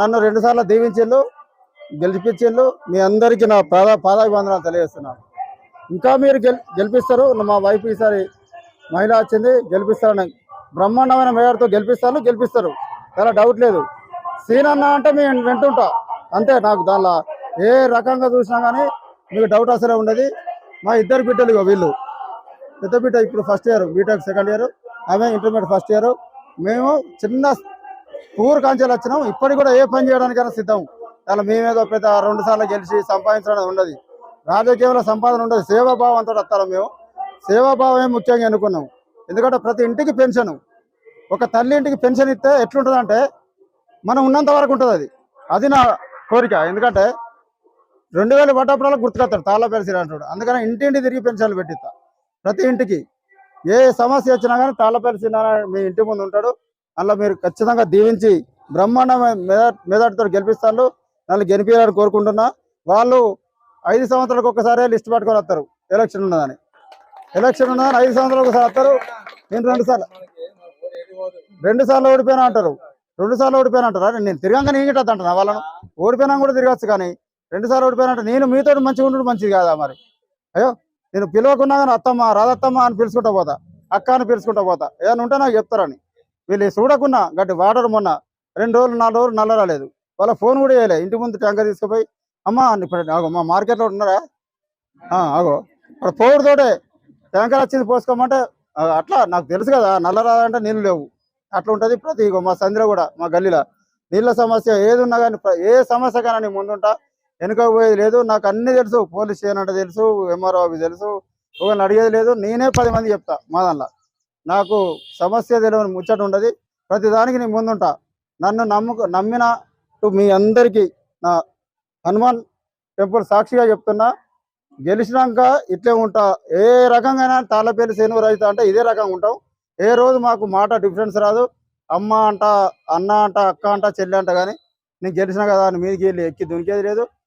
నన్ను రెండుసార్లు దీవించిండు గెలిపించిండు మీ అందరికీ నా పాద పాదాభివందనాలు తెలియజేస్తున్నాను. ఇంకా మీరు గెలి గెలిపిస్తారు. మా వైఫ్ ఈసారి మహిళ వచ్చింది గెలిపిస్తారని. బ్రహ్మాండమైన మేయర్తో గెలిపిస్తాను గెలిపిస్తారు. చాలా డౌట్ లేదు. సీన్ అన్న అంటే మేము వింటుంటా. అంతే నాకు దానిలో. ఏ రకంగా చూసినా కానీ మీకు డౌట్ అసలే ఉండదు. మా ఇద్దరు బిడ్డలు వీళ్ళు. పెద్ద బిడ్డ ఇప్పుడు first year BTech second year ఆమె ఇంటర్మీడియట్ ఫస్ట్ ఇయర్ మేము చిన్న ఊరు కాంచెలు వచ్చినాం. ఇప్పటికి కూడా ఏ పని చేయడానికైనా సిద్ధం. అలా మేమేదో పెద్ద రెండు సార్లు గెలిచి సంపాదించడం ఉండదు. రాజకీయంలో సంపాదన ఉండదు. సేవాభావంతో వస్తాం మేము. సేవాభావమే ముఖ్యంగా ఎన్నుకున్నాం. ఎందుకంటే ప్రతి ఇంటికి పెన్షన్. ఒక తల్లి ఇంటికి పెన్షన్ ఇస్తే ఎట్లుంటుందంటే మనం ఉన్నంత వరకు ఉంటుంది అది. అది నా కోరిక. ఎందుకంటే రెండు వేలు పడ్డప్పుడల్లా గుర్తుకొస్తాడు. తాళ్ళ పెన్షన్ అంటాడు. అందుకని ఇంటింటి తిరిగి పెన్షన్లు పెట్టిస్తా. ప్రతి ఇంటికి ఏ సమస్య వచ్చినా కానీ తాళ్ళ పెన్షన్ మీ ఇంటి ముందు ఉంటాడు. అందులో మీరు ఖచ్చితంగా దీవించి బ్రహ్మాండమైన మెదట్ మెదటితో గెలిపిస్తారు నన్ను గెలిపించాలని కోరుకుంటున్నా. వాళ్ళు ఐదు సంవత్సరాలకు ఒకసారి లిస్ట్ పట్టుకొని వస్తారు. ఎలక్షన్ ఉన్నదని. ఎలక్షన్ ఉన్నదని ఐదు సంవత్సరాలకు ఒకసారి వస్తారు. నేను రెండు సార్లు. రెండు సార్లు ఓడిపోయినా అంటారు. రెండు సార్లు ఓడిపోయినా అంటారా? నేను తిరగంగా నేను గిట్ట అంటున్నా వాళ్ళను. ఓడిపోయినా కూడా తిరగచ్చు కానీ రెండు సార్లు ఓడిపోయినా అంటే నేను మీతో మంచిగా ఉండడం మంచిది కాదా మరి? అయ్యో నేను పిలవకున్నా కానీ అత్తమ్మ రాదత్తమ్మ అని పిలుచుకుంటా పోతా. అక్క అని పిలుచుకుంటా పోతా. ఏదైనా ఉంటే నాకు చెప్తారని. వీళ్ళు చూడకున్నా గట్టి వాటర్ మొన్న. రెండు రోజులు నాలుగు రోజులు నల్ల రాలేదు. వాళ్ళ ఫోన్ కూడా చేయలే. ఇంటి ముందు ట్యాంకర్ తీసుకుపోయి అమ్మా ఇప్పుడు ఆగో మా మార్కెట్లో ఉన్నారా? ఆ, ఆగో అక్కడ పోవుడు ట్యాంకర్ వచ్చింది పోసుకోమంటే అట్లా నాకు తెలుసు కదా నల్ల రాదంటే నీళ్ళు లేవు. అట్లా ఉంటుంది ప్రతి మా సందిలో కూడా మా గల్లీలో. నీళ్ళ సమస్య ఏది ఉన్నా కానీ ఏ సమస్య కానీ నేను ముందుంటా. వెనుక పోయేది లేదు. నాకు అన్ని తెలుసు. పోలీస్ స్టేషన్ అంటే తెలుసు. ఎంఆర్ఓ తెలుసు. ఒకరిని అడిగేది లేదు. నేనే పది మంది చెప్తా మా దానిలో నాకు సమస్య తెలియని ముచ్చట ఉండదు. ప్రతి దానికి నేను ముందుంటా. నన్ను నమ్ముకు నమ్మిన మీ అందరికీ నా హనుమాన్ టెంపుల్ సాక్షిగా చెప్తున్నా గెలిచినాక ఇట్లే ఉంటా. ఏ రకంగా తాళ్ళపల్లి సేను రైతు అంటే ఇదే రకంగా ఉంటాం. ఏ రోజు మాకు మాట డిఫరెన్స్ రాదు. అమ్మ అంట అన్న అంట అక్క అంట చెల్లి అంట కానీ నేను గెలిచినా కదా అని మీదకి వెళ్ళి ఎక్కి దునికేది లేదు.